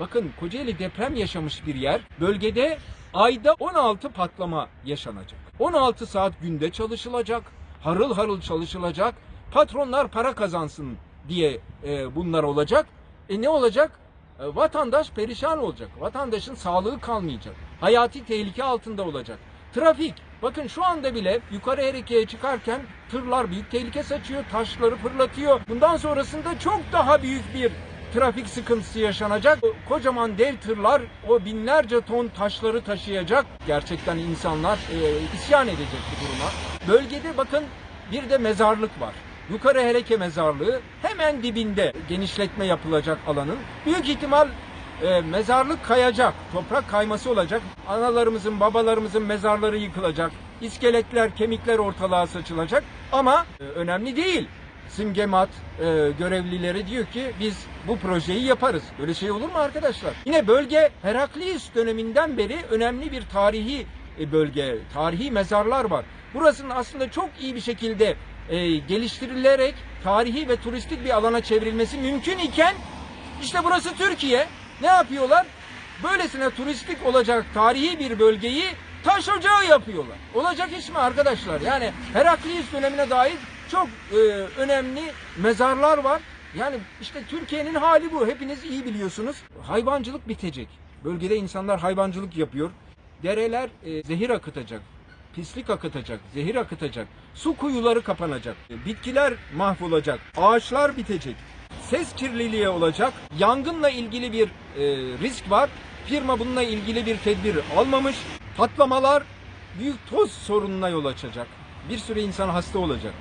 Bakın Kocaeli deprem yaşamış bir yer. Bölgede ayda 16 patlama yaşanacak. 16 saat günde çalışılacak. Harıl harıl çalışılacak. Patronlar para kazansın diye e, bunlar olacak. E ne olacak? E, vatandaş perişan olacak. Vatandaşın sağlığı kalmayacak. Hayati tehlike altında olacak. Trafik. Bakın şu anda bile yukarı Ereke'ye çıkarken tırlar büyük tehlike saçıyor, taşları fırlatıyor. Bundan sonrasında çok daha büyük bir trafik sıkıntısı yaşanacak. Kocaman dev tırlar o binlerce ton taşları taşıyacak. Gerçekten insanlar e, isyan edecek bu duruma. Bölgede bakın bir de mezarlık var. Yukarı Hereke mezarlığı hemen dibinde genişletme yapılacak alanın. Büyük ihtimal e, mezarlık kayacak, toprak kayması olacak. Analarımızın, babalarımızın mezarları yıkılacak. İskeletler, kemikler ortalığa saçılacak. Ama e, önemli değil. Simgemat e, görevlileri diyor ki biz bu projeyi yaparız. Böyle şey olur mu arkadaşlar? Yine bölge Heraklius döneminden beri önemli bir tarihi e, bölge, tarihi mezarlar var. Burasının aslında çok iyi bir şekilde e, geliştirilerek tarihi ve turistik bir alana çevrilmesi mümkün iken işte burası Türkiye. Ne yapıyorlar? Böylesine turistik olacak tarihi bir bölgeyi taş ocağı yapıyorlar. Olacak iş mi arkadaşlar? Yani Heraklius dönemine dair çok e, önemli mezarlar var. Yani işte Türkiye'nin hali bu. Hepiniz iyi biliyorsunuz. Hayvancılık bitecek. Bölgede insanlar hayvancılık yapıyor. Dereler e, zehir akıtacak. Pislik akıtacak, zehir akıtacak. Su kuyuları kapanacak. e, Bitkiler mahvolacak. Ağaçlar bitecek ses kirliliği olacak. Yangınla ilgili bir e, risk var. Firma bununla ilgili bir tedbir almamış. Patlamalar büyük toz sorununa yol açacak. Bir sürü insan hasta olacak.